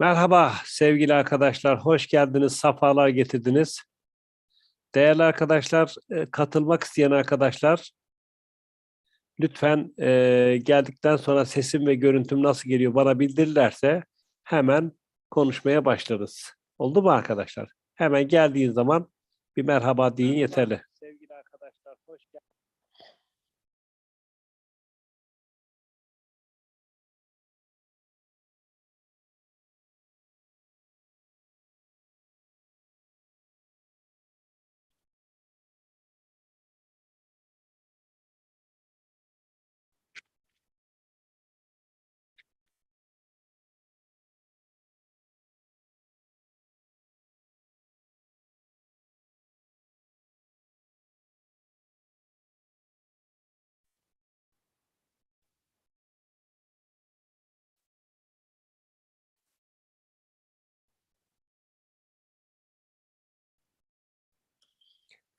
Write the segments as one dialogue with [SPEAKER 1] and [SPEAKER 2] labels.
[SPEAKER 1] Merhaba sevgili arkadaşlar, hoş geldiniz, safalar getirdiniz. Değerli arkadaşlar, e, katılmak isteyen arkadaşlar, lütfen e, geldikten sonra sesim ve görüntüm nasıl geliyor bana bildirirlerse hemen konuşmaya başlarız. Oldu mu arkadaşlar? Hemen geldiğin zaman bir merhaba deyin yeterli.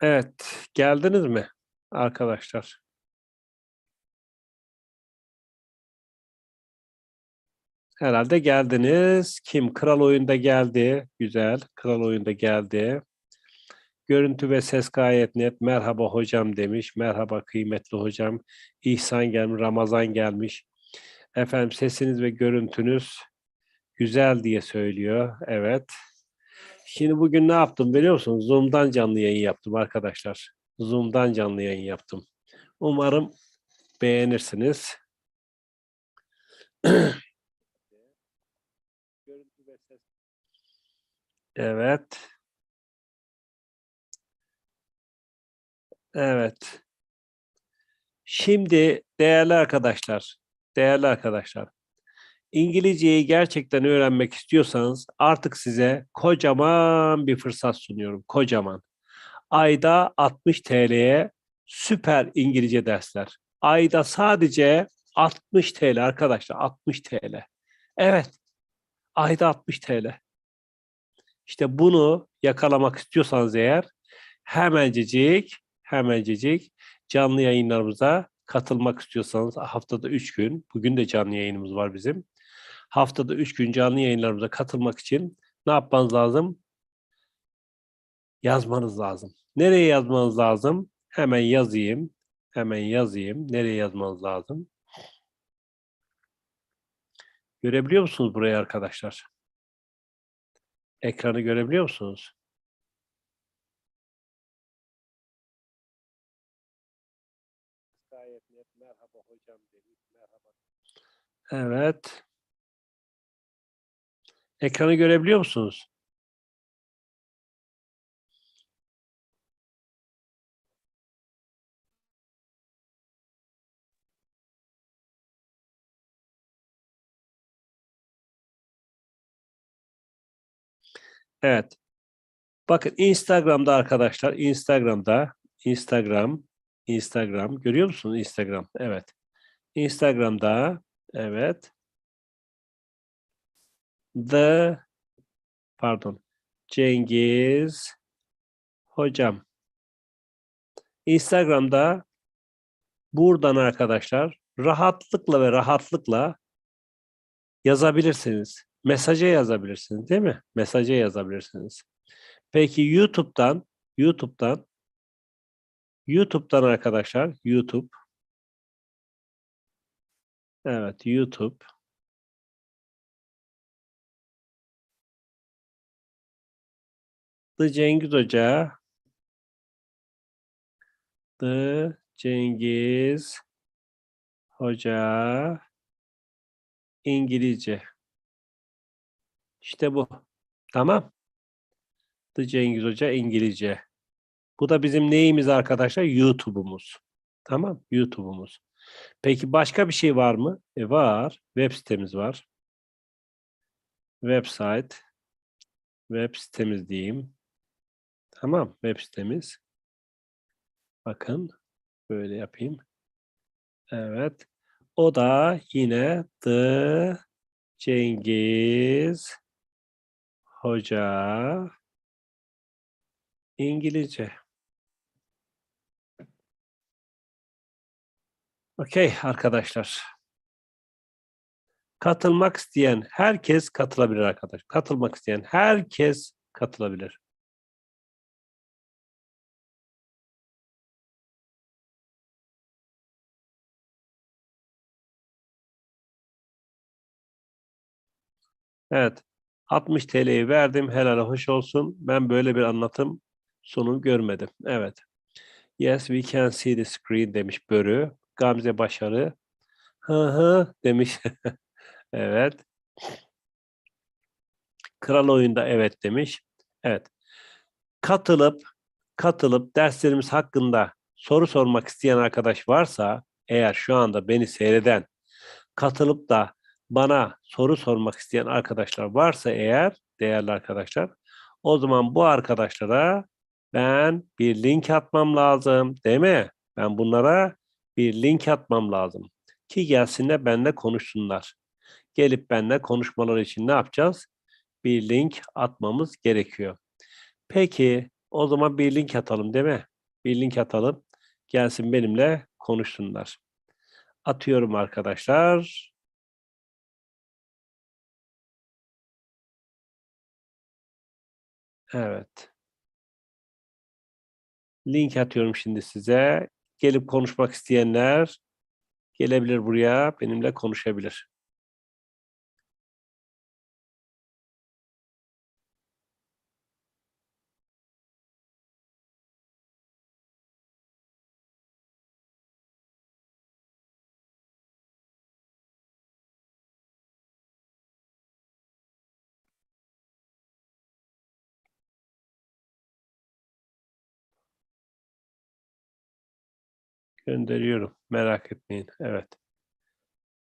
[SPEAKER 1] Evet, geldiniz mi arkadaşlar? Herhalde geldiniz. Kim? Kral oyunda geldi. Güzel. Kral oyunda geldi. Görüntü ve ses gayet net. Merhaba hocam demiş. Merhaba kıymetli hocam. İhsan gelmiş, Ramazan gelmiş. Efendim sesiniz ve görüntünüz güzel diye söylüyor. Evet. Şimdi bugün ne yaptım biliyor musunuz? Zoom'dan canlı yayın yaptım arkadaşlar. Zoom'dan canlı yayın yaptım. Umarım beğenirsiniz. Evet. Evet. Şimdi değerli arkadaşlar, değerli arkadaşlar, İngilizceyi gerçekten öğrenmek istiyorsanız artık size kocaman bir fırsat sunuyorum. Kocaman. Ayda 60 TL'ye süper İngilizce dersler. Ayda sadece 60 TL arkadaşlar. 60 TL. Evet. Ayda 60 TL. İşte bunu yakalamak istiyorsanız eğer hemencecik hemencecik canlı yayınlarımıza katılmak istiyorsanız haftada 3 gün, bugün de canlı yayınımız var bizim. Haftada 3 gün canlı yayınlarımıza katılmak için ne yapmanız lazım? Yazmanız lazım. Nereye yazmanız lazım? Hemen yazayım. Hemen yazayım. Nereye yazmanız lazım? Görebiliyor musunuz burayı arkadaşlar? Ekranı görebiliyor musunuz? Evet. Ekranı görebiliyor musunuz? Evet. Bakın Instagram'da arkadaşlar, Instagram'da, Instagram, Instagram, görüyor musunuz Instagram? Evet. Instagram'da, evet. The, pardon, Cengiz Hocam. Instagram'da buradan arkadaşlar rahatlıkla ve rahatlıkla yazabilirsiniz. Mesaja yazabilirsiniz değil mi? Mesaja yazabilirsiniz. Peki YouTube'dan YouTube'dan YouTube'dan arkadaşlar YouTube Evet YouTube The Cengiz Hoca The Cengiz Hoca İngilizce İşte bu. Tamam. The Cengiz Hoca İngilizce. Bu da bizim neyimiz arkadaşlar? YouTube'umuz. Tamam, YouTube'umuz. Peki başka bir şey var mı? E var. Web sitemiz var. Website. Web sitemiz diyeyim. Tamam, web sitemiz. Bakın, böyle yapayım. Evet. O da yine The Cengiz Hoca İngilizce. Okey arkadaşlar. Katılmak isteyen herkes katılabilir arkadaş. Katılmak isteyen herkes katılabilir. Evet. 60 TL'yi verdim. Helal hoş olsun. Ben böyle bir anlatım sonu görmedim. Evet. Yes, we can see the screen demiş Börü. Gamze Başarı. Hı hı demiş. evet. Kral oyunda evet demiş. Evet. Katılıp katılıp derslerimiz hakkında soru sormak isteyen arkadaş varsa eğer şu anda beni seyreden katılıp da bana soru sormak isteyen arkadaşlar varsa eğer değerli arkadaşlar o zaman bu arkadaşlara ben bir link atmam lazım değil mi? Ben bunlara bir link atmam lazım ki gelsinler benimle konuşsunlar. Gelip benimle konuşmaları için ne yapacağız? Bir link atmamız gerekiyor. Peki o zaman bir link atalım değil mi? Bir link atalım. Gelsin benimle konuşsunlar. Atıyorum arkadaşlar. Evet. Link atıyorum şimdi size. Gelip konuşmak isteyenler gelebilir buraya, benimle konuşabilir. Gönderiyorum. Merak etmeyin. Evet.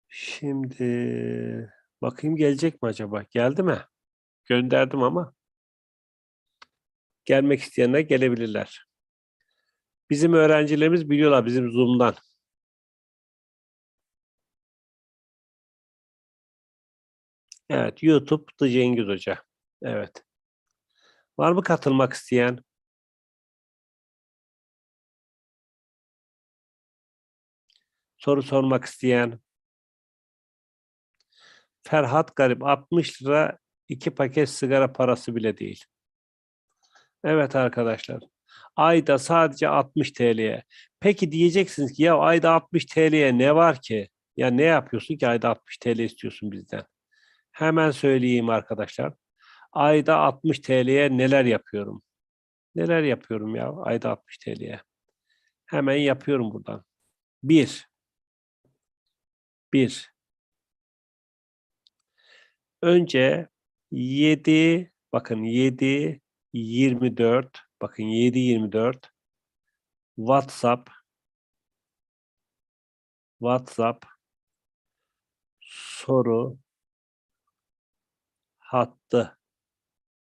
[SPEAKER 1] Şimdi bakayım gelecek mi acaba? Geldi mi? Gönderdim ama gelmek isteyenler gelebilirler. Bizim öğrencilerimiz biliyorlar bizim Zoom'dan. Evet, YouTube The Cengiz Hoca. Evet. Var mı katılmak isteyen? Soru sormak isteyen? Ferhat Garip 60 lira iki paket sigara parası bile değil. Evet arkadaşlar. Ayda sadece 60 TL'ye. Peki diyeceksiniz ki ya ayda 60 TL'ye ne var ki? Ya ne yapıyorsun ki ayda 60 TL istiyorsun bizden? Hemen söyleyeyim arkadaşlar. Ayda 60 TL'ye neler yapıyorum? Neler yapıyorum ya ayda 60 TL'ye? Hemen yapıyorum buradan. Bir. Bir. Önce 7 bakın 7 24 bakın 7 24 WhatsApp WhatsApp soru hattı.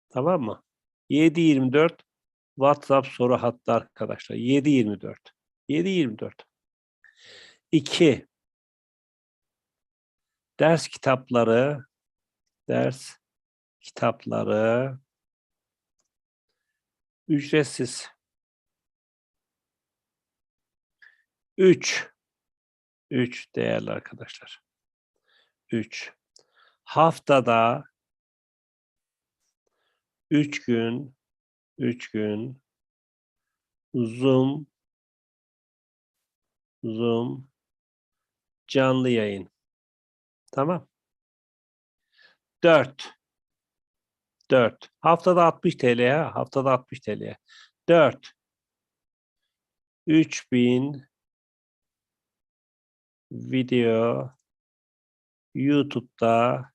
[SPEAKER 1] Tamam mı? 724 WhatsApp soru hattı arkadaşlar. 724. 724. 2 ders kitapları ders kitapları ücretsiz. 3 3 değerli arkadaşlar. 3 haftada 3 gün 3 gün Zoom Zoom canlı yayın. Tamam. 4 4 haftada 60 TL'ye haftada 60 TL'ye 4 3000 video YouTube'da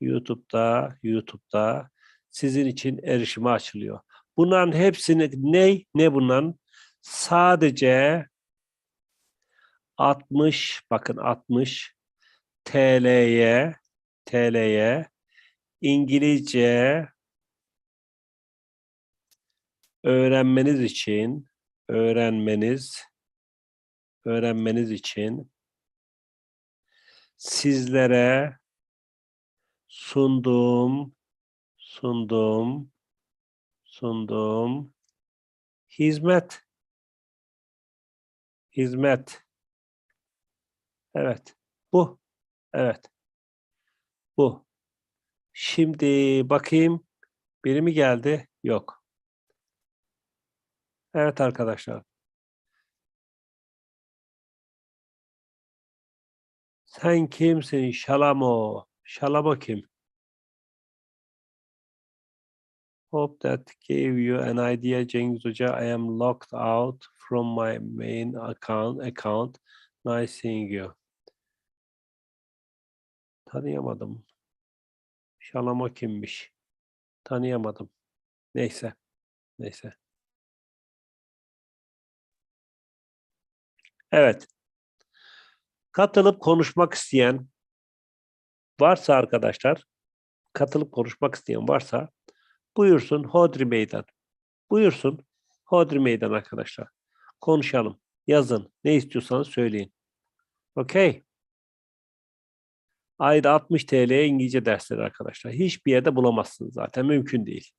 [SPEAKER 1] YouTube'da YouTube'da sizin için erişime açılıyor. Bunların hepsini ne ne bunların? Sadece 60 bakın 60 TL'ye TL'ye İngilizce öğrenmeniz için öğrenmeniz öğrenmeniz için sizlere sunduğum sunduğum sunduğum hizmet hizmet evet bu Evet. Bu. Şimdi bakayım. Biri mi geldi? Yok. Evet arkadaşlar. Sen kimsin? Şalamo. Şalamo kim? Hope that gave you an idea Cengiz Hoca. I am locked out from my main account. account. Nice seeing you. Tanıyamadım. Şalamo kimmiş? Tanıyamadım. Neyse. Neyse. Evet. Katılıp konuşmak isteyen varsa arkadaşlar, katılıp konuşmak isteyen varsa buyursun Hodri Meydan. Buyursun Hodri Meydan arkadaşlar. Konuşalım. Yazın. Ne istiyorsanız söyleyin. Okey. Ayda 60 TL İngilizce dersleri arkadaşlar. Hiçbir yerde bulamazsınız zaten. Mümkün değil.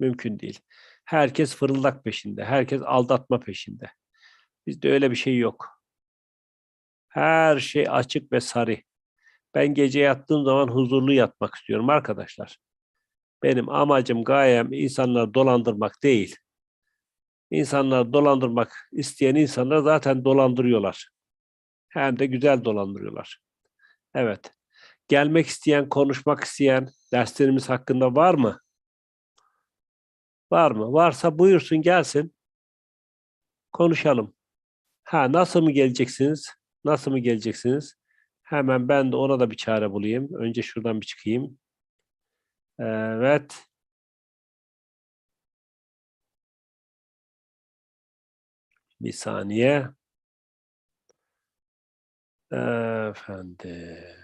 [SPEAKER 1] Mümkün değil. Herkes fırıldak peşinde. Herkes aldatma peşinde. Bizde öyle bir şey yok. Her şey açık ve sarı. Ben gece yattığım zaman huzurlu yatmak istiyorum arkadaşlar. Benim amacım, gayem insanları dolandırmak değil. İnsanları dolandırmak isteyen insanlar zaten dolandırıyorlar. Hem de güzel dolandırıyorlar. Evet. Gelmek isteyen, konuşmak isteyen derslerimiz hakkında var mı? Var mı? Varsa buyursun gelsin. Konuşalım. Ha nasıl mı geleceksiniz? Nasıl mı geleceksiniz? Hemen ben de ona da bir çare bulayım. Önce şuradan bir çıkayım. Evet. Bir saniye. Efendim.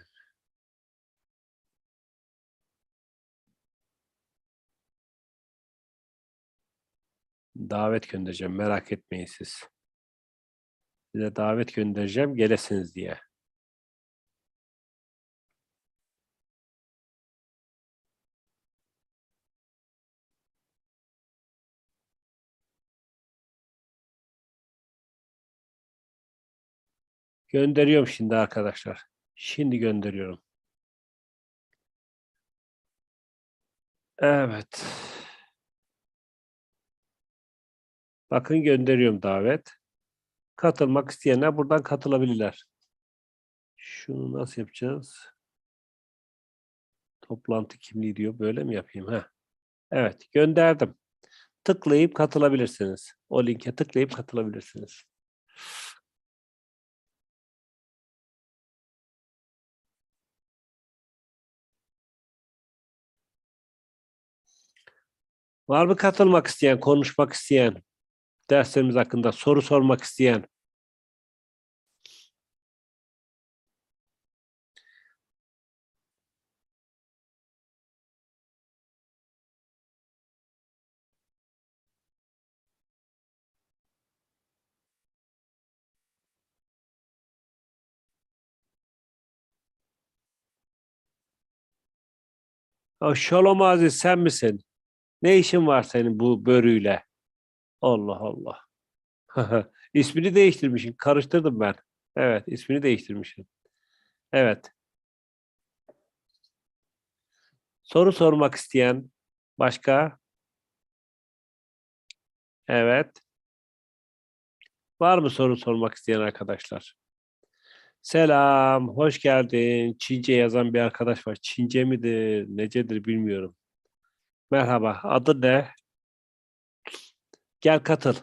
[SPEAKER 1] Davet göndereceğim. Merak etmeyin siz. Size davet göndereceğim. Gelesiniz diye. Gönderiyorum şimdi arkadaşlar. Şimdi gönderiyorum. Evet. Bakın gönderiyorum davet. Katılmak isteyenler buradan katılabilirler. Şunu nasıl yapacağız? Toplantı kimliği diyor. Böyle mi yapayım? Heh. Evet gönderdim. Tıklayıp katılabilirsiniz. O linke tıklayıp katılabilirsiniz. Var mı katılmak isteyen, konuşmak isteyen, derslerimiz hakkında soru sormak isteyen? O Şolom Aziz sen misin? Ne işin var senin bu börüyle? Allah Allah. ismini değiştirmişsin. Karıştırdım ben. Evet, ismini değiştirmişsin. Evet. Soru sormak isteyen başka? Evet. Var mı soru sormak isteyen arkadaşlar? Selam, hoş geldin. Çince yazan bir arkadaş var. Çince midir, necedir bilmiyorum. Merhaba, adı ne? Gel katıl.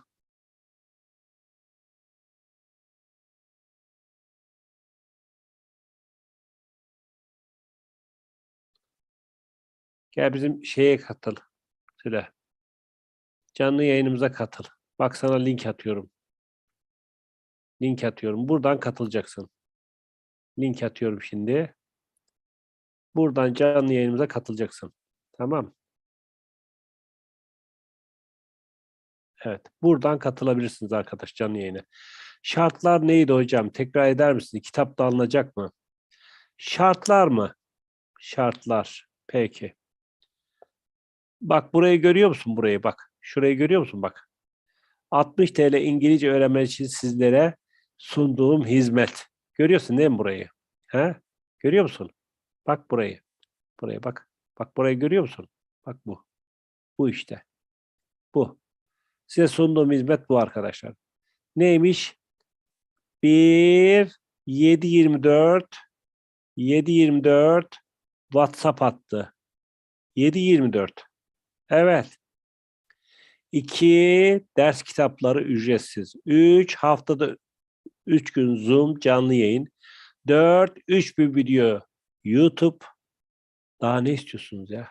[SPEAKER 1] Gel bizim şeye katıl. Söyle. Canlı yayınımıza katıl. Bak sana link atıyorum. Link atıyorum. Buradan katılacaksın. Link atıyorum şimdi. Buradan canlı yayınımıza katılacaksın. Tamam. Evet. Buradan katılabilirsiniz arkadaş canlı yayına. Şartlar neydi hocam? Tekrar eder misin? Kitapta alınacak mı? Şartlar mı? Şartlar. Peki. Bak burayı görüyor musun? Burayı bak. Şurayı görüyor musun? Bak. 60 TL İngilizce öğrenmek için sizlere sunduğum hizmet. Görüyorsun değil mi burayı? He? Görüyor musun? Bak burayı. Buraya bak. Bak burayı görüyor musun? Bak bu. Bu işte. Bu. Size sunduğum hizmet bu arkadaşlar. Neymiş? 1 724 724 WhatsApp attı. 724. Evet. 2 ders kitapları ücretsiz. 3 haftada 3 gün Zoom canlı yayın. 4 3 bir video YouTube. Daha ne istiyorsunuz ya?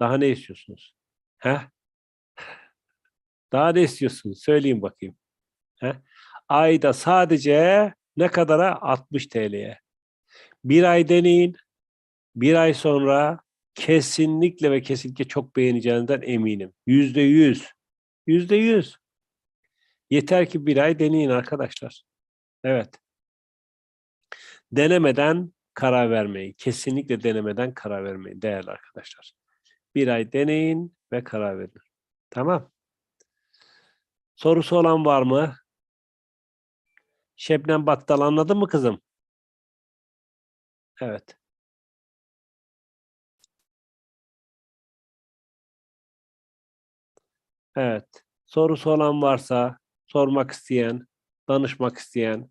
[SPEAKER 1] Daha ne istiyorsunuz? He? Daha ne istiyorsunuz? Söyleyin bakayım. He? Ayda sadece ne kadara? 60 TL'ye. Bir ay deneyin. Bir ay sonra kesinlikle ve kesinlikle çok beğeneceğinizden eminim. Yüzde yüz. Yüzde yüz. Yeter ki bir ay deneyin arkadaşlar. Evet. Denemeden karar vermeyin. Kesinlikle denemeden karar vermeyin değerli arkadaşlar. Bir ay deneyin ve karar verin. Tamam. Sorusu olan var mı? Şebnem Battal anladın mı kızım? Evet. Evet. Sorusu olan varsa, sormak isteyen, danışmak isteyen,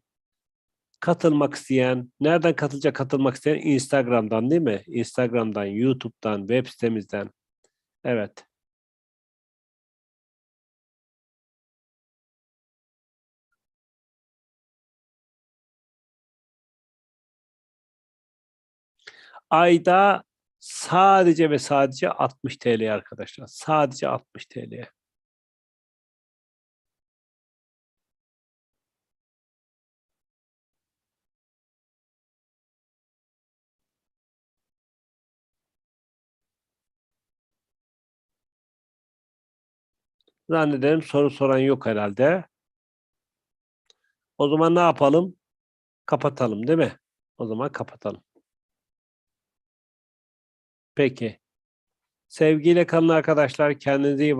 [SPEAKER 1] katılmak isteyen, nereden katılacak katılmak isteyen? Instagram'dan değil mi? Instagram'dan, YouTube'dan, web sitemizden. Evet. Ayda sadece ve sadece 60 TL arkadaşlar. Sadece 60 TL. Zannederim soru soran yok herhalde. O zaman ne yapalım? Kapatalım değil mi? O zaman kapatalım. Peki. Sevgiyle kalın arkadaşlar. Kendinize iyi bakın.